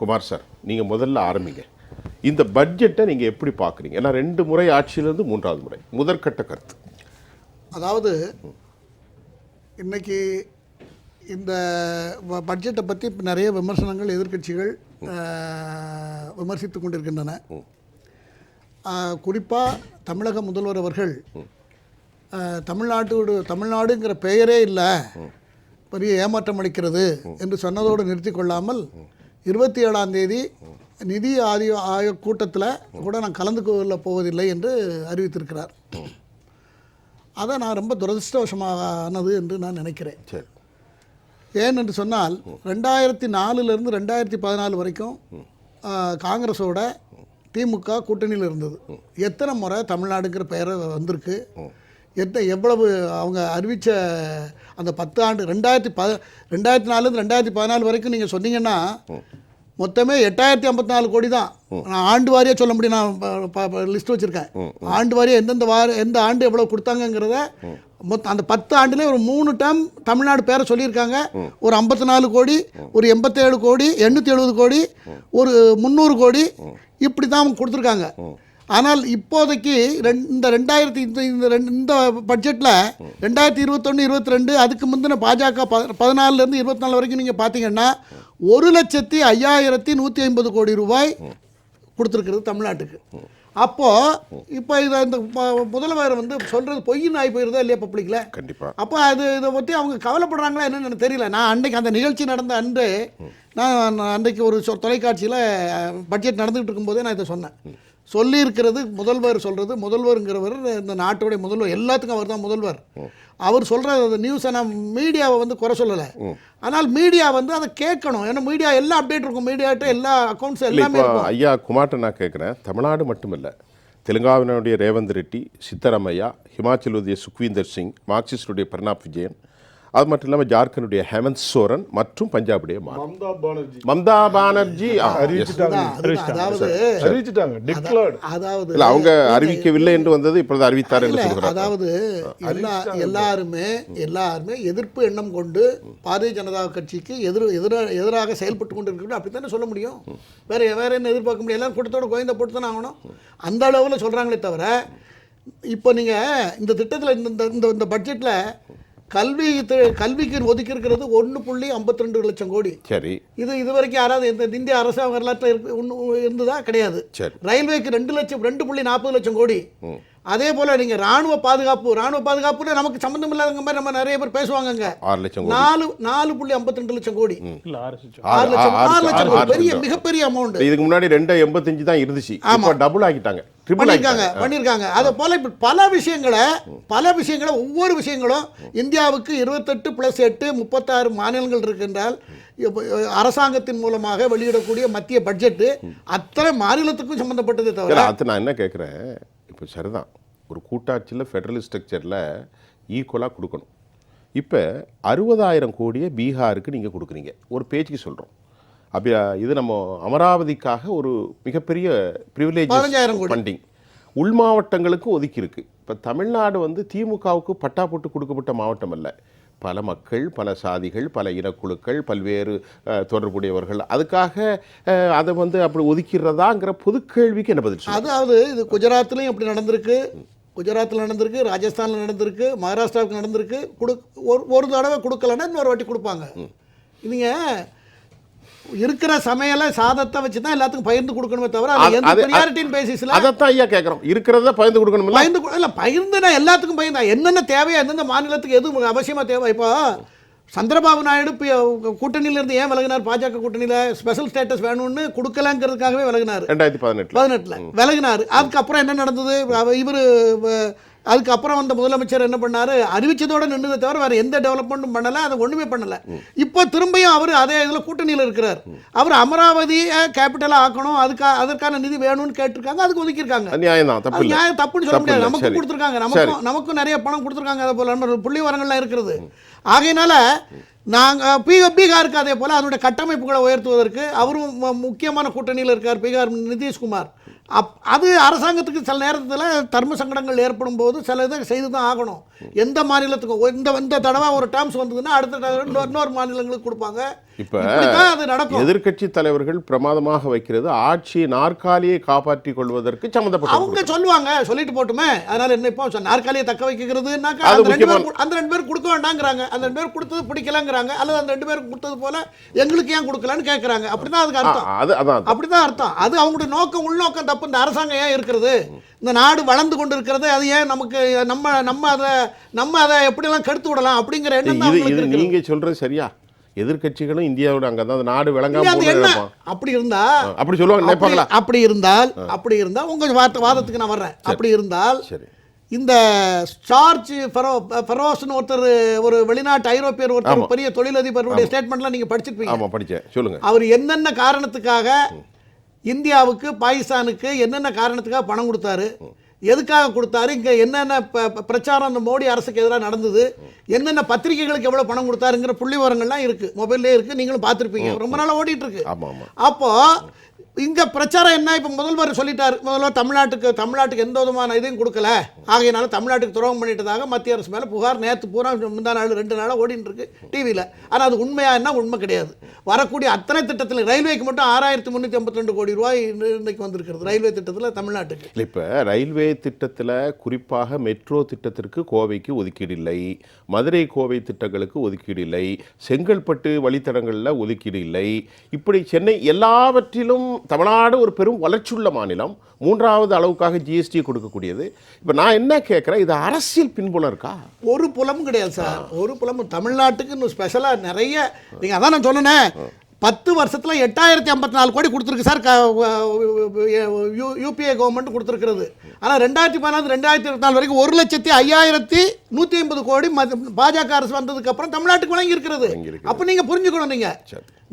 Kumar sir நீங்கள் முதல்ல ஆரம்பிங்க. இந்த பட்ஜெட்டை நீங்கள் எப்படி பார்க்குறீங்க? ஏன்னா ரெண்டு முறை ஆட்சியிலேருந்து மூன்றாவது முறை. முதற்கட்ட கருத்து. அதாவது இன்னைக்கு இந்த பட்ஜெட்டை பற்றி இப்ப நிறைய விமர்சனங்கள் எதிர்க்கட்சிகள் விமர்சித்து கொண்டிருக்கின்றன. குறிப்பாக தமிழக முதல்வர் அவர்கள் தமிழ்நாட்டோடு தமிழ்நாடுங்கிற பெயரே இல்லை. பெரிய ஏமாற்றம் அளிக்கிறது என்று சொன்னதோடு நிறுத்தி கொள்ளாமல் இருபத்தி ஏழாம் தேதி நிதி ஆதி ஆயோக் கூட்டத்தில் கூட நான் கலந்து கொள்ள போவதில்லை என்று அறிவித்திருக்கிறார். அதை நான் ரொம்ப துரதிருஷ்டவசமானது என்று நான் நினைக்கிறேன். சரி. ஏன் என்று சொன்னால் ரெண்டாயிரத்தி நாலுலேருந்து ரெண்டாயிரத்தி பதினாலு வரைக்கும் காங்கிரஸோட திமுக கூட்டணியில் இருந்தது. எத்தனை முறை தமிழ்நாடுங்கிற பெயரை வந்திருக்கு. எத்தனை எவ்வளவு அவங்க அறிவித்த அந்த பத்து ஆண்டு ரெண்டாயிரத்தி ப ரெண்டாயிரத்தி நாலுலேருந்து ரெண்டாயிரத்தி பதினாலு வரைக்கும் நீங்கள் சொன்னீங்கன்னா மொத்தமே எட்டாயிரத்தி ஐம்பத்தி நாலு கோடி தான் நான் ஆண்டு வாரியாக சொல்ல முடியும் நான் லிஸ்ட் வச்சுருக்கேன். ஆண்டு வாரியாக எந்தெந்த வார எந்த ஆண்டு எவ்வளோ கொடுத்தாங்கங்கிறத மொத்த அந்த பத்து ஆண்டுலேயே ஒரு மூணு டைம் தமிழ்நாடு பேரை சொல்லியிருக்காங்க. ஒரு ஐம்பத்தி நாலு கோடி ஒரு எண்பத்தேழு கோடி எண்ணூற்றி எழுபது கோடி ஒரு முந்நூறு கோடி இப்படி தான் கொடுத்துருக்காங்க. ஆனால் இப்போதைக்கு ரெண் இந்த ரெண்டாயிரத்தி இந்த இந்த ரெண்டு இந்த பட்ஜெட்டில் ரெண்டாயிரத்தி இருபத்தொன்று இருபத்தி ரெண்டு அதுக்கு முந்தின பாஜக ப பதினாலுலேருந்து இருபத்தி நாலு வரைக்கும் நீங்கள் பார்த்தீங்கன்னா ஒரு லட்சத்தி ஐயாயிரத்தி நூற்றி ஐம்பது கோடி ரூபாய் கொடுத்துருக்கிறது தமிழ்நாட்டுக்கு. அப்போது இப்போ இதை இந்த முதல்வர் வந்து சொல்கிறது பொய்ன்னு ஆகி போயிருதா இல்லையா பப்ளிக்கில் கண்டிப்பாக அப்போ அது இதை பற்றி அவங்க கவலைப்படுறாங்களா என்னன்னு எனக்கு தெரியல. நான் அன்னைக்கு அந்த நிகழ்ச்சி நடந்த அன்று நான் அன்றைக்கு ஒரு சொ- தொலைக்காட்சியில் பட்ஜெட் நடந்துகிட்டு இருக்கும்போதே நான் இதை சொன்னேன். சொல்லியிருக்கிறது முதல்வர் சொல்கிறது முதல்வருங்கிறவர் இந்த நாட்டுடைய முதல்வர் எல்லாத்துக்கும் அவர் தான் முதல்வர். அவர் சொல்கிற நியூஸை நான் மீடியாவை வந்து குறை சொல்லலை. ஆனால் மீடியா வந்து அதை கேட்கணும். ஏன்னா மீடியா எல்லா அப்டேட் இருக்கும். மீடியாட்ட எல்லா அக்கௌண்ட்ஸ் இல்லை எல்லாமே ஐயா குமார்ட்ட நான் கேட்குறேன். தமிழ்நாடு மட்டுமில்லை தெலுங்கானாவுடைய ரேவந்த் ரெட்டி சித்தராமையா ஹிமாச்சலுடைய சுக்வீந்தர் சிங் மார்க்சிஸ்டுடைய பிரணாப் விஜயன் அது மட்டும் இல்லாமல் ஜார்க்கண்டுடைய ஹேமந்த் சோரன் மற்றும் பஞ்சாபுடைய மம்தா பானர்ஜி. அதாவது அறிவிச்சிட்டாங்க. டிக்ளர்ட் அதாவது இல்ல அவங்க அறிவிக்கவில்லை என்று வந்தது இப்பொழுது அறிவித்தார் என்று சொல்கிறார். அதாவது எல்லா எல்லாருமே எல்லாருமே எதிர்ப்பு எண்ணம் கொண்டு பாரதிய ஜனதா கட்சிக்கு எதிர் எதிராக எதிராக செயல்பட்டு கொண்டு இருக்கிறோம் அப்படி தானே சொல்ல முடியும்? வேற வேற என்ன எதிர்பார்க்க முடியும்? எல்லாரும் கூட்டத்தோட கோயந்த போட்டு தானே ஆகணும். அந்த அளவில் சொல்கிறாங்களே தவிர இப்போ நீங்கள் இந்த திட்டத்தில் இந்த இந்த- இந்த இந்த பட்ஜெட்டில் கல்வி கல்விக்கு ஒதுக்கி இருக்கிறது ஒன்று புள்ளி ஐம்பத்தி ரெண்டு லட்சம் கோடி. சரி. இது இதுவரைக்கும் யாராவது இந்த இந்திய அரசாங்க வரலாற்றில் இருந்ததா? கிடையாது. ரயில்வேக்கு ரெண்டு லட்சம் ரெண்டு புள்ளி நாற்பது லட்சம் கோடி. அதே போல நீங்க ராணுவ பாதுகாப்பு ராணுவ பாதுகாப்புல நமக்கு சம்பந்தம் இல்லாதவங்க மாதிரி நம்ம நிறைய பேர் பேசுவாங்கங்க. ஆறு லட்சம் கோடி. நாலு நாலு புள்ளி ஐம்பத்தி ரெண்டு லட்சம் கோடி. இல்ல ஆறு லட்சம். ஆறு- லட்சம் கோடி பெரிய. மிகப்பெரிய அமௌண்ட் இதுக்கு முன்னாடி ரெண்டு எண்பத்தஞ்சு தான் இருந்துச்சு. இப்போ டபுள் ஆக்கிட்டாங்க ட்ரிபிள் பண்ணியிருக்காங்க அதை போல இப்ப பல விஷயங்களை பல விஷயங்களை ஒவ்வொரு விஷயங்களும் இந்தியாவுக்கு இருபத்தெட்டு ப்ளஸ் எட்டு முப்பத்தாறு மாநிலங்கள் இருக்கின்றால் அரசாங்கத்தின் மூலமாக வெளியிடக்கூடிய மத்திய பட்ஜெட்டு அத்தனை மாநிலத்துக்கும் சம்பந்தப்பட்டதே தவிர நான் என்ன கேட்குறேன் இப்போ சரிதான். ஒரு கூட்டாட்சியில் ஃபெடரல் ஸ்ட்ரக்சரில் ஈக்குவலாக கொடுக்கணும். இப்போ அறுபதாயிரம் கோடியை பீகாருக்கு நீங்கள் கொடுக்குறீங்க. ஒரு பேச்சுக்கு சொல்கிறோம் அப்படி இது நம்ம அமராவதிக்காக ஒரு மிகப்பெரிய ப்ரிவிலேஜ் 15,000 கோடி. ஃபண்டிங் உள் மாவட்டங்களுக்கு ஒதுக்கி இருக்கு இப்போ தமிழ்நாடு வந்து திமுகவுக்கு பட்டா போட்டு கொடுக்கப்பட்ட மாவட்டம் அல்ல. பல மக்கள் பல சாதிகள் பல இனக்குழுக்கள் பல்வேறு தொடர்புடையவர்கள் அதுக்காக அதை வந்து அப்படி ஒதுக்கிறதாங்கிற பொது கேள்விக்கு என்ன பதில்? அதாவது இது குஜராத்லையும் அப்படி நடந்திருக்கு. குஜராத்தில் நடந்திருக்கு ராஜஸ்தானில் நடந்திருக்கு மகாராஷ்டிராவுக்கு நடந்திருக்கு. கொடு ஒரு ஒரு தடவை கொடுக்கலன்னா இன்னொரு வாட்டி கொடுப்பாங்க. நீங்கள் இருக்கிற சமையலை சாதத்தை வச்சு தான் எல்லாத்துக்கும் பகிர்ந்து கொடுக்கணுமே தவிர ப்ரியாரிட்டின் பேசிஸில் அதைத்தான் ஐயா கேட்குறோம் இருக்கிறத பகிர்ந்து கொடுக்கணும்ல? பகிர்ந்து இல்ல பகிர்ந்துனா எல்லாத்துக்கும் பகிர்ந்தா. என்னென்ன தேவையோ எந்தெந்த மாநிலத்துக்கு எது அவசியமா தேவை இப்போ சந்திரபாபு நாயுடு இப்போ கூட்டணியில இருந்து ஏன் விலகினார்? பாஜக கூட்டணியில ஸ்பெஷல் ஸ்டேட்டஸ் வேணும்னு கொடுக்கலங்கிறதுக்காகவே விலகினார். ரெண்டாயிரத்தி பதினெட்டில். பதினெட்டுல. விலகினார். அதுக்கப்புறம் என்ன நடந்தது? இவர் அதுக்கப்புறம் வந்த முதலமைச்சர் என்ன பண்ணாரு? அறிவிச்சதோட நின்றதை தவிர வேற எந்த டெவலப்மெண்ட்டும் பண்ணல அதை ஒண்ணுமே பண்ணல. இப்போ திரும்பியும் அவர் அதே இதுல கூட்டணியில இருக்கிறார். அவர் அமராவதியை கேபிட்டலா ஆக்கணும் அதுக்கா அதற்கான நிதி வேணும்னு கேட்டிருக்காங்க அதுக்கு ஒதுக்கியிருக்காங்க. நியாயம் தான் தப்புன்னு சொல்ல முடியாது. நமக்கு. கொடுத்துருக்காங்க. நமக்கும் நமக்கும் நிறைய பணம் கொடுத்துருக்காங்க அதே போல. புள்ளி வரங்கள்லாம் இருக்கிறது. ஆகையினால நாங்கள் பீ பீகாருக்கு அதே போல் அதனுடைய கட்டமைப்புகளை உயர்த்துவதற்கு அவரும் முக்கியமான கூட்டணியில் இருக்கார் பீகார் நிதிஷ்குமார். அப் அது அரசாங்கத்துக்கு சில நேரத்தில் தர்ம சங்கடங்கள் ஏற்படும் போது சில இதை செய்து தான் ஆகணும். எந்த மாநிலத்துக்கும் இந்த இந்த தடவை ஒரு டேர்ம்ஸ் வந்ததுன்னா அடுத்த தடவை இன்னொரு இன்னொரு மாநிலங்களுக்கு கொடுப்பாங்க. இப்ப இப்படித்தான் அது நடக்கும். எதிர்க்கட்சி தலைவர்கள் பிரமாதமாக வைக்கிறது ஆட்சி நாற்காலியை காப்பாற்றிக் கொள்வதற்கு சம்மந்தப்பட்ட அவங்க சொல்லுவாங்க சொல்லிட்டு போட்டுமே. அதனால என்ன இப்போ நாற்காலியை தக்க வைக்கிறதுனாக்கா அந்த ரெண்டு பேர் அந்த ரெண்டு பேர் கொடுக்க வேண்டாங்கிறாங்க. அந்த ரெண்டு பேர் கொடுத்தது பிடிக்கலங்கிறாங்க. அல்லது அந்த ரெண்டு பேருக்கு கொடுத்தது போல எங்களுக்கு ஏன் கொடுக்கலன்னு கேட்கறாங்க அப்படிதான் அதுக்கு அர்த்தம். அது அதான் அது. அப்படிதான் அர்த்தம். அது அவங்களுடைய நோக்கம் உள்நோக்கம் தப்பு. இந்த அரசாங்கம் ஏன் இருக்கிறது? இந்த நாடு வளர்ந்து கொண்டு இருக்கிறது அது ஏன் நமக்கு நம்ம நம்ம அதை நம்ம அதை எப்படியெல்லாம் கெடுத்து விடலாம் அப்படிங்கிற எண்ணம் இது. நீங்க சொல்றது சரியா? எதிர்க்கட்சிகளும் இந்தியாவோட அங்கதான் அந்த நாடு விளங்காம. அப்படி இருந்தா அப்படி சொல்லுவாங்க அப்படி இருந்தால் அப்படி இருந்தால் உங்க வார்த்தை வாதத்துக்கு நான் வர்றேன். அப்படி இருந்தால் சரி. இந்த சார்ஜ் ஃபெரோ ஃபெரோஸ்னு ஒருத்தர் ஒரு வெளிநாட்டு ஐரோப்பியர் ஒருத்தர். பெரிய தொழிலதிபருடைய ஸ்டேட்மெண்ட்லாம் நீங்க படிச்சிருப்பீங்க. ஆமா படிச்சேன் சொல்லுங்க. அவர் என்னென்ன காரணத்துக்காக இந்தியாவுக்கு பாகிஸ்தானுக்கு என்னென்ன காரணத்துக்காக பணம் கொடுத்தாரு? எதுக்காக கொடுத்தாரு? இங்க என்னென்ன பிரச்சாரம் அந்த மோடி அரசுக்கு எதிராக நடந்தது? என்னென்ன பத்திரிகைகளுக்கு எவ்வளவு பணம் கொடுத்தாருங்கிற புள்ளி விவரங்கள்லாம் இருக்கு. மொபைல்லே இருக்கு. நீங்களும் பார்த்திருப்பீங்க. ரொம்ப நாளா ஓடிட்டு இருக்கு. ஆமா ஆமா. அப்போ இங்கே பிரச்சாரம் என்ன? இப்போ முதல்வர் சொல்லிட்டார். முதல்வர் தமிழ்நாட்டுக்கு தமிழ்நாட்டுக்கு எந்த விதமான இதையும் கொடுக்கல. ஆகையினால தமிழ்நாட்டுக்கு துரோகம் பண்ணிட்டதாக மத்திய அரசு மேலே புகார். நேற்று பூரா முந்தா நாள் ரெண்டு நாளாக ஓடின்னு இருக்கு டிவியில் ஆனால் அது உண்மையாக என்ன? உண்மை கிடையாது. வரக்கூடிய அத்தனை திட்டத்தில் ரயில்வேக்கு மட்டும் ஆறாயிரத்தி முந்நூற்றி ஐம்பத்தி ரெண்டு கோடி ரூபாய் இன்னைக்கு வந்திருக்கிறது ரயில்வே திட்டத்தில் தமிழ்நாட்டுக்கு. இப்போ ரயில்வே திட்டத்தில் குறிப்பாக மெட்ரோ திட்டத்திற்கு கோவைக்கு ஒதுக்கீடு இல்லை. மதுரை கோவை திட்டங்களுக்கு ஒதுக்கீடு இல்லை. செங்கல்பட்டு வழித்தடங்களில் ஒதுக்கீடு இல்லை. இப்படி சென்னை எல்லாவற்றிலும் தமிழ்நாடு ஒரு பெரும் வளர்ச்சியுள்ள மாநிலம். மூன்றாவது அளவுக்காக ஜிஎஸ்டி கொடுக்கக்கூடியது. இப்ப நான் என்ன கேட்கிறேன் இது அரசியல் பின்புலம் இருக்கா ஒரு புலமும் கிடையாது சார். ஒரு புலமும் தமிழ்நாட்டுக்கு இன்னும் ஸ்பெஷலாக நிறைய நீங்கள் அதான் நான் சொன்னேனே. பத்து வருஷத்துல எட்டாயிரத்தி ஐம்பத்தி நாலு கோடி கொடுத்துருக்கு சார் யூபிஏ கவர்மெண்ட் கொடுத்துருக்கிறது. ஆனால் ரெண்டாயிரத்தி பதினாறு ரெண்டாயிரத்தி இருபத்தி நாலு வரைக்கும் ஒரு லட்சத்தி ஐயாயிரத்தி நூற்றி ஐம்பது கோடி பாஜக அரசு வந்ததுக்கு அப்புறம் தமிழ்நாட்டுக்கு வழங்கி இருக்கிறது. அப்போ நீங்கள் புரிஞ்சுக்கணும் நீங்கள்.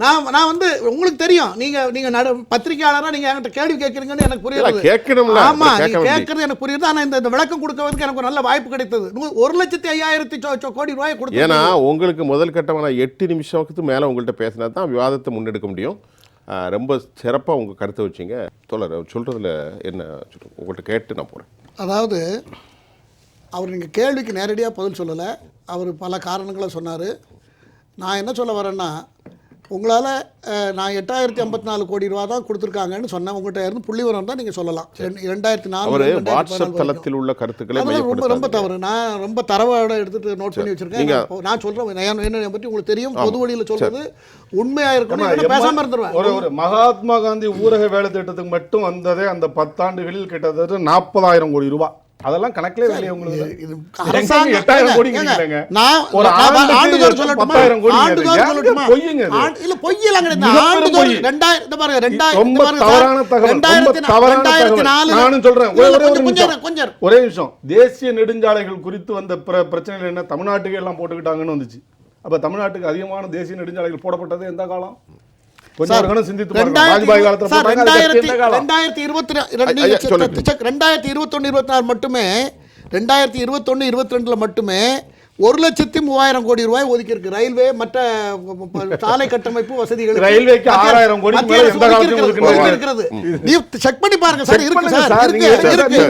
நான் நான் வந்து உங்களுக்கு தெரியும். நீங்க நீங்க நடு பத்திரிகையாளரா நீங்க என்கிட்ட கேள்வி கேட்குறீங்கன்னு எனக்கு புரியுது கேட்கணும்ல. ஆமா நீங்க. கேட்கறது எனக்கு புரியுது. ஆனா இந்த விளக்கம் கொடுக்கறதுக்கு எனக்கு ஒரு நல்ல வாய்ப்பு கிடைத்தது. ஒரு லட்சத்தி ஐயாயிரத்தி கோடி ரூபாய் கொடுத்து ஏன்னா உங்களுக்கு முதல் கட்டமான எட்டு நிமிஷத்துக்கு மேலே உங்கள்கிட்ட பேசினா தான் விவாதத்தை முன்னெடுக்க முடியும். ரொம்ப சிறப்பாக உங்கள் கருத்தை வச்சிங்க. தோழர் சொல்கிறதுல என்ன உங்கள்கிட்ட கேட்டு நான் போகிறேன் அதாவது அவர் நீங்கள் கேள்விக்கு நேரடியாக பதில் சொல்லலை. அவர் பல காரணங்களை சொன்னார். நான் என்ன சொல்ல வரேன்னா உங்களால் நான் எட்டாயிரத்தி ஐம்பத்தி நாலு கோடி ரூபா தான் கொடுத்துருக்காங்கன்னு சொன்னேன் உங்கள்கிட்ட இருந்து புள்ளி வரம் தான் நீங்கள் சொல்லலாம். ரெண்டு- ரெண்டாயிரத்தி நாலு வாட்ஸ்அப். தளத்தில் உள்ள கருத்துக்களை ரொம்ப ரொம்ப. தவறு. நான் ரொம்ப தரவோட எடுத்துட்டு நோட் பண்ணி வச்சிருக்கேன். நான் நான் என்ன பற்றி உங்களுக்கு தெரியும். பொது வழியில் சொல்றது உண்மையா இருக்கணும். ஆமா, இல்லைன்னா எம்மா- பேசாம இருந்துருவேன். ஒரு ஒரு மகாத்மா காந்தி ஊரக வேலை திட்டத்துக்கு மட்டும் வந்ததே அந்த பத்தாண்டுகளில் கிட்டத்தட்ட நாற்பதாயிரம் கோடி ரூபாய். அதெல்லாம் கணக்கிலே இல்லையே உங்களுக்கு இது எங்க அரசாங்கம் எட்டாயிரம் கோடி ஏங்க, கேக்குறீங்க? நான் ஒரு நான் ஆண்டுக்கு ஆண்டுதோறும் சொல்லட்டுமா? பத்தாயிரம் கோடி ஆண்டுதோறும் கேக்குறீங்க. சொல்லட்டுமா? பொய்யுங்க இது. ஆண்டு- இல்ல பொய்யெல்லாம் கிடையாது. மிகப்பெரும் ஆண்டுதோறும் பொய். ரெண்டாயிரம் இந்த பாருங்க, ரெண்டாயிரம் ரொம்ப இந்த பாருங்க சார். தவறான தகவல் ரொம்ப ரெண்டாயிரத்தி நா- தவறான ரெண்டாயிரத்தி தகவல் நாலுல- நானும் சொல்றேன் ஒரே நிமிஷம் கொஞ்சம் நிமிஷம் தேசிய நெடுஞ்சாலைகள் குறித்து வந்த பிர- பிரச்சனைகள் என்ன தமிழ்நாட்டுக்கு எல்லாம் போட்டுக்கிட்டாங்கன்னு வந்துச்சு அப்ப தமிழ்நாட்டுக்கு அதிகமான தேசிய நெடுஞ்சாலைகள் போடப்பட்டது எந்த காலம் ரெண்டாயிரத்தி இருபத்தி ரெண்டாயிரத்தி இருபத்தொன்னு இருபத்தி நாலு மட்டுமே ரெண்டாயிரத்தி இருபத்தொன்னு இருபத்தி ரெண்டுல மட்டுமே ஒரு லட்சத்தி மூவாயிரம் கோடி ரூபாய் ஒதுக்கி இருக்கு ரயில்வே மற்ற சாலை கட்டமைப்பு வசதிகள் ரயில்வேக்கு 6,000 கோடிக்கு மேல எந்த காலத்திலும் ஒதுக்குனது இருக்கிறது நீ செக் பண்ணி பாருங்க சார் இருக்கு சார்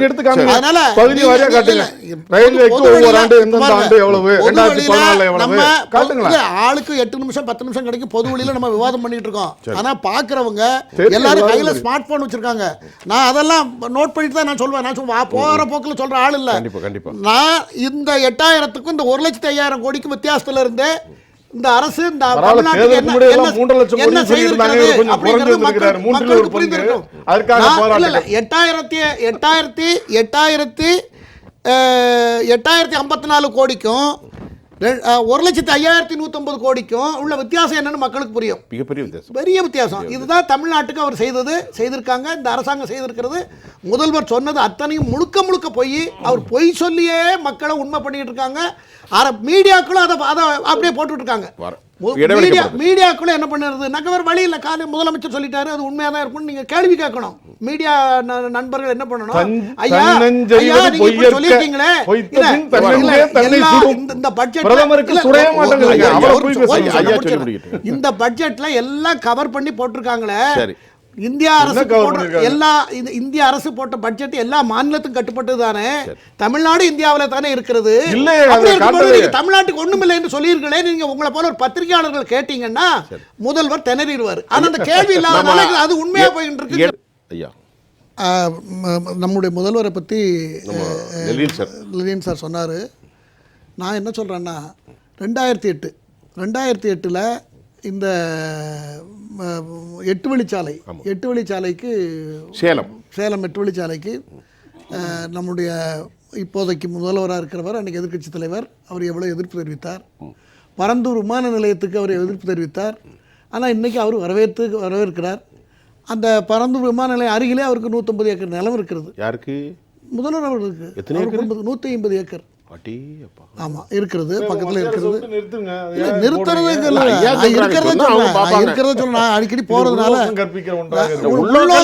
இருக்கு. அதனால பகுதி வாரியா காட்டுங்க. ரயில்வேக்கு ஒவ்வொரு ஆண்டு எந்தெந்த. ஆண்டு எவ்வளவு? பொது 2014 வழியில எவ்வளவு? நம்ம காட்டுங்களேன். இல்ல, ஆளுக்கு எட்டு நிமிஷம் பத்து நிமிஷம் கிடைக்கும் பொது வழியில நம்ம விவாதம் பண்ணிட்டு இருக்கோம் ஆனா பாக்குறவங்க எல்லாரும் கையில. ஸ்மார்ட் போன் வச்சிருக்காங்க நான் அதெல்லாம் நோட் பண்ணிட்டு தான் நான் சொல்வேன் நான் போற போக்குல சொல்ற ஆள் இல்ல கண்டிப்பா கண்டிப்பா நான் இந்த எட்டாயிரத்துக்கும் இந்த ஒரு லட்சத்தி ஐயாயிரம் கோடிக்கு வித்தியாசத்துல இருந்து இந்த அரசு இந்த என்ன செய்திருக்கிறது அப்படிங்கிறது. புரிந்திருக்கும். எட்டாயிரத்தி எட்டாயிரத்தி எட்டாயிரத்தி எட்டாயிரத்தி ஐம்பத்தி நாலு கோடிக்கும் ஒரு லட்சத்தி ஐயாயிரத்தி நூற்றம்பது கோடிக்கும் உள்ள வித்தியாசம் என்னன்னு மக்களுக்கு புரியும். மிகப்பெரிய வித்தியாசம். பெரிய வித்தியாசம். இதுதான் தமிழ்நாட்டுக்கு அவர் செய்தது செய்திருக்காங்க. இந்த அரசாங்கம் செய்திருக்கிறது. முதல்வர் சொன்னது அத்தனையும் முழுக்க முழுக்க பொய் அவர் பொய் சொல்லியே மக்களை உண்மை பண்ணிட்டு இருக்காங்க. மீடியாக்களும் அதை அதை அப்படியே போட்டுட்டு மீடியா. மீடியாக்குள்ள என்ன பண்ணுறது நக்க வேறு வழி இல்லை காலை முதலமைச்சர் சொல்லிட்டாரு அது உண்மையாக தான் இருக்கும்னு நீங்கள் கேள்வி கேட்கணும் மீடியா நண்பர்கள் என்ன பண்ணணும் ஐயா ஐயா நீங்க பொய்யற்க, சொல்லியிருக்கீங்களே. இந்த- இந்த பட்ஜெட் பிரதமருக்கு சுடைய மாட்டேங்குதுங்க. ஐயா, அவ்வளவு ஒரு பொய் நிமிஷம், பேசுறாங்க. ஐயா, ஐயா சொல்லி சொல்லி முடிக்கட்டும். இந்த பட்ஜெட்ல எல்லாம் கவர் பண்ணி போட்டிருக்காங்களே இந்தியா அரசு? எல்லா இந்த இந்திய அரசு போட்ட பட்ஜெட் எல்லா மாநிலத்துக்கும் கட்டுப்பட்டது தானே? தமிழ்நாடு இந்தியாவில் தானே இருக்கிறது? தமிழ்நாட்டுக்கு ஒண்ணுமில்லை என்று சொல்லியிருக்கீங்களே நீங்க உங்களை போல ஒரு பத்திரிகையாளர்கள் கேட்டீங்கன்னா முதல்வர் திணறிடுவார். ஆனா அந்த கேள்வி இல்லாதனால அது உண்மையா போயிட்டு இருக்கு. ஐயா. நம்முடைய முதல்வரை பற்றி லெலின் சார். சொன்னார். நான் என்ன சொல்கிறேன்னா ரெண்டாயிரத்தி எட்டு ரெண்டாயிரத்தி எட்டில் இந்த எட்டு வழிச்சாலை. எட்டு வழிச்சாலைக்கு சேலம். சேலம் எட்டு வழிச்சாலைக்கு நம்முடைய இப்போதைக்கு முதல்வராக இருக்கிறவர் அன்றைக்கி எதிர்க்கட்சி தலைவர் அவர் எவ்வளோ எதிர்ப்பு தெரிவித்தார். பரந்தூர் விமான நிலையத்துக்கு அவர் எதிர்ப்பு தெரிவித்தார். ஆனால் இன்றைக்கி அவர் வரவேற்று வரவேற்கிறார். அந்த பரந்தூர் விமான நிலையம் அருகிலே அவருக்கு நூற்றம்பது ஏக்கர் நிலம் இருக்கிறது. யாருக்கு? முதல்வர் அவர்களுக்கு. நூற்றி ஐம்பது ஏக்கர். ஆமாம் இருக்கிறது பக்கத்தில் இருக்கிறது. இல்ல, நிறுத்துறதுக்கு? இல்லை இருக்கிறத பார்ப்பாங்க. இருக்கிறத சொல்றேன். நான் அடிக்கடி போகிறதுனால ஏங்க, மும்பைல.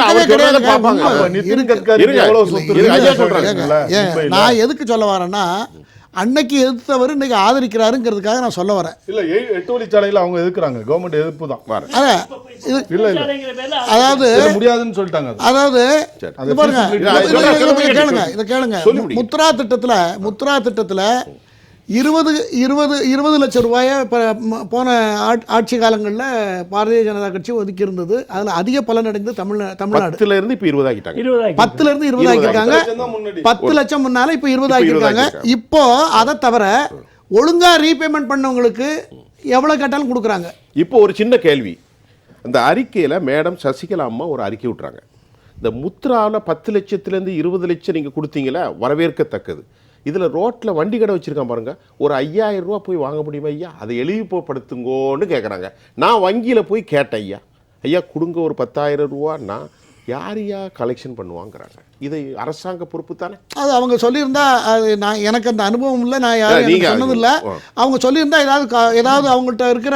நான் எதுக்கு சொல்ல வரேன்னா அன்னைக்கு எதிர்த்தவர் இன்னைக்கு ஆதரிக்கிறாருங்கிறதுக்காக நான் சொல்ல வரேன். இல்ல எட்டு வழிச்சாலையில அவங்க எதிர்க்கிறாங்க. கவர்மெண்ட் எதிர்ப்பு தான். இது இல்ல இல்ல. அதாவது முடியாதுன்னு சொல்லிட்டாங்க அது. அதாவது பாருங்க இதை- கேளுங்க இதை கேளுங்க. முத்ரா திட்டத்துல முத்ரா திட்டத்துல இருபது இருபது இருபது லட்சம் ரூபாயை இப்போ போன ஆட்- ஆட்சி காலங்களில் பாரதிய ஜனதா கட்சி ஒதுக்கி இருந்தது அதில் அதிக பலன் அடைந்தது தமிழ்நா தமிழ்நாடு. பத்துல இருந்து இப்ப இருபதாக்கிட்டாங்க இருபதாயிரம் பத்துல இருந்து இருபது இருபது ஆக்கியிருக்காங்க லட்சம் தான் முன்னாடி. பத்து லட்சம் முன்னால இப்போ இருபது இப்ப அதை தவிர ஒழுங்கா ரீபேமெண்ட் பண்ணவங்களுக்கு எவ்வளவு கேட்டாலும் கொடுக்குறாங்க. இப்போ ஒரு சின்ன கேள்வி. அந்த அறிக்கையில மேடம் சசிகலா அம்மா ஒரு அறிக்கை விட்றாங்க இந்த முத்ராவில் பத்து லட்சத்துலேருந்து இருபது லட்சம் நீங்கள் கொடுத்தீங்களா வரவேற்கத்தக்கது. இதில் ரோட்டில் வண்டி கடை வச்சுருக்கான் பாருங்க. ஒரு ஐயாயிரம் ரூபா போய் வாங்க முடியுமா ஐயா? அதை எளிவுப்படுத்துங்கோன்னு கேட்குறாங்க நான் வங்கியில் போய் கேட்டேன் ஐயா. ஐயா கொடுங்க ஒரு பத்தாயிரம் ரூபான்னா யார் ஐயா கலெக்ஷன் பண்ணுவாங்கிறாங்க. இது அரசாங்க பொறுப்பு தானே? அது அவங்க சொல்லியிருந்தா அது நான் எனக்கு அந்த அனுபவம் இல்லை. நான் யாரும் சொன்னதில்ல. அவங்க சொல்லியிருந்தா ஏதாவது ஏதாவது அவங்கள்ட்ட இருக்கிற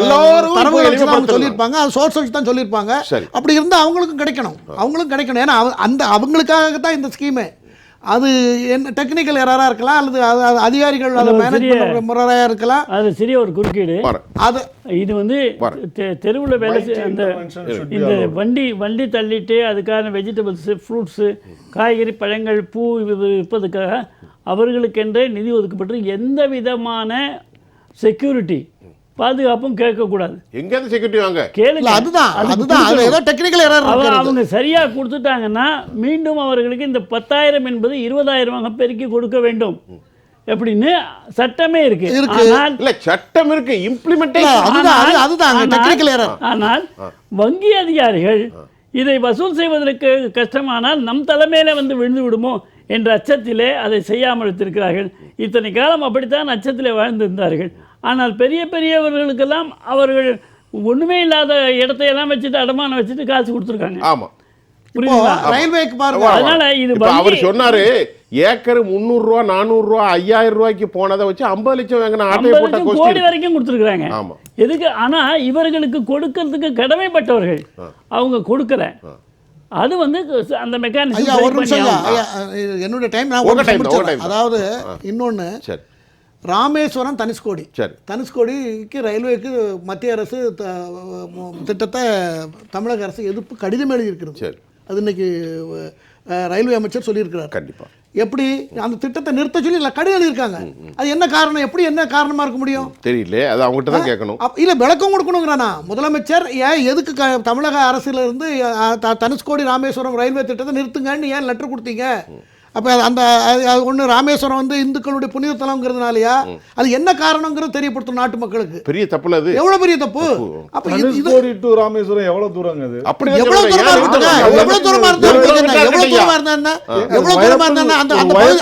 எல்லாரும் அவங்க. சொல்லியிருப்பாங்க. அது சோர்ஸ் வச்சு தான் சொல்லியிருப்பாங்க. அப்படி இருந்தால் அவங்களுக்கும் கிடைக்கணும். அவங்களுக்கும் கிடைக்கணும். ஏன்னா அந்த அவங்களுக்காக தான் இந்த ஸ்கீமு அது என்ன டெக்னிக்கல் எரராக இருக்கலாம் அல்லது அது அது அதிகாரிகள் அதை மேனேஜ் பண்ணுற முறையாக இருக்கலாம். அது சிறிய ஒரு குறுக்கீடு. அது இது வந்து தெருவுல வேலை அந்த இந்த. வண்டி வண்டி தள்ளிட்டு அதுக்கான வெஜிடபிள்ஸு ஃப்ரூட்ஸு காய்கறி பழங்கள் பூ இது விற்பதுக்காக அவர்களுக்கென்றே நிதி ஒதுக்கப்பட்டு எந்த விதமான செக்யூரிட்டி பாதுகாப்பும் கேட்கக்கூடாது. எங்கேருந்து செக்யூரிட்டி வாங்க? இல்ல கேளுங்க அதுதான். அதுதான் அது. ஏதோ டெக்னிக்கல் எரர் அவங்க சரியா கொடுத்துட்டாங்கன்னா மீண்டும் அவர்களுக்கு இந்த பத்தாயிரம் என்பது இருபதாயிரமாக பெருக்கி கொடுக்க வேண்டும். எப்படின்னு சட்டமே இருக்கு. இல்ல சட்டம் இருக்கு. இம்ப்ளிமெண்டேஷன் அதுதான் அது- ஆனால்- அதுதான் ஆனால்- டெக்னிக்கல் எரர் ஆனால் வங்கி அதிகாரிகள் இதை வசூல் செய்வதற்கு கஷ்டமானால் நம் தலைமையில வந்து விழுந்து விடுமோ என்ற அச்சத்திலே அதை செய்யாமல் வைத்திருக்கிறார்கள். இத்தனை காலம் அப்படித்தான் அச்சத்திலே வாழ்ந்திருந்தார்கள். ஆனால் பெரிய பெரியவர்களுக்கெல்லாம் அவர்கள் ஒண்ணுமே இல்லாத இடத்தையெல்லாம் வச்சுட்டு அடமானம் வச்சுட்டு காசு கொடுத்துருக்காங்க. ஆமா. இப்போ புரியுதுங்களா? ரயில்வேக்கு பாருங்க. அதனால இது அவர் சொன்னாரு ஏக்கர் முந்நூறு ரூபா நானூறு ரூபா ஐயாயிரம் ரூபாய்க்கு போனதை வச்சு ஐம்பது லட்சம் வாங்கின போட்டா கோடி வரைக்கும் கொடுத்துருக்குறாங்க. ஆமா. எதுக்கு? ஆனா இவர்களுக்கு கொடுக்கறதுக்கு கடமைப்பட்டவர்கள். அவங்க கொடுக்கல. அது வந்து அந்த மெக்கானிசம் ஒரு நிமிஷம் என்னுடைய டைம் நான். அதாவது இன்னொன்னு சரி. ராமேஸ்வரம் தனுஷ்கோடி. சரி. தனுஷ்கோடிக்கு ரயில்வேக்கு மத்திய அரசு திட்டத்தை தமிழக அரசு எதிர்ப்பு கடிதம் எழுதியிருக்கிறது. சரி. அது இன்னைக்கு ரயில்வே அமைச்சர் சொல்லியிருக்கிறார். கண்டிப்பா. எப்படி? அந்த திட்டத்தை நிறுத்த சொல்லி இல்ல கடிதம் எழுதியிருக்காங்க. அது என்ன காரணம்? எப்படி என்ன காரணமா இருக்க முடியும்? தெரியல அது அவங்ககிட்ட தான் கேட்கணும். இல்ல விளக்கம் கொடுக்கணுங்கிறானா? முதலமைச்சர் ஏன் எதுக்கு க- தமிழக அரசுல இருந்து அஹ், த- தனுஷ்கோடி ராமேஸ்வரம் ரயில்வே திட்டத்தை நிறுத்துங்கன்னு ஏன் லெட்டர் கொடுத்தீங்க? அப்ப அந்த அது ஒன்று ராமேஸ்வரம் வந்து இந்துக்களுடைய புனித தலங்கிறதுனாலயா அது என்ன காரணங்கிறது தெரியப்படுத்தும் நாட்டு மக்களுக்கு. பெரிய தப்புல அது. எவ்வளவு பெரிய தப்பு? அப்ப இது ராமேஸ்வரம் எவ்வளவு தூரங்க அது? அப்படி எவ்வளவு தூரமா இருக்குங்க எவ்வளவு தூரமா இருந்தா? எவ்வளவு தூரமா இருந்தா என்ன? எவ்வளவு தூரமா இருந்தா? அந்த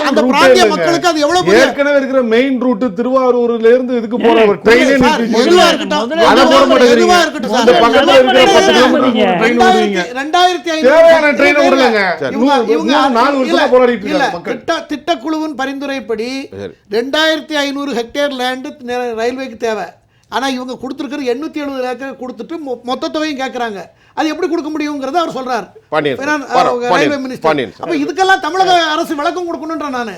அந்த பிராந்திய மக்களுக்கு அது எவ்வளவு பெரிய ஏற்கனவே இருக்கிற மெயின் ரூட் திருவாரூர்ல இருந்து இதுக்கு போற ஒரு ட்ரெயினே இருக்கட்டும், அதை போட மாட்டேங்கிறீங்க. இருக்கட்டும் சார். பக்கத்துல இருக்கிற கிலோமீட்டர் ட்ரெயின் ரெண்டாயிரத்தி- தேவையான ட்ரெயினை. இவங்க- நாலு வருஷமா போராடிட்டு மக்கள். திட்ட- திட்டக்குழுவின் பரிந்துரைப்படி. ரெண்டாயிரத்தி ஐநூறு ஹெக்டேர் லேண்டு ரயில்வேக்கு தேவை ஆனா இவங்க கொடுத்துருக்கிறது எண்ணூத்தி எழுபது ஏக்கர் கொடுத்துட்டு மொத்த தொகையும் கேட்கறாங்க அது எப்படி கொடுக்க முடியுங்கிறத அவர் சொல்றார். ரயில்வே மினிஸ்டர் அப்ப இதுக்கெல்லாம் தமிழக அரசு விளக்கம் கொடுக்கணும்ன்ற நானு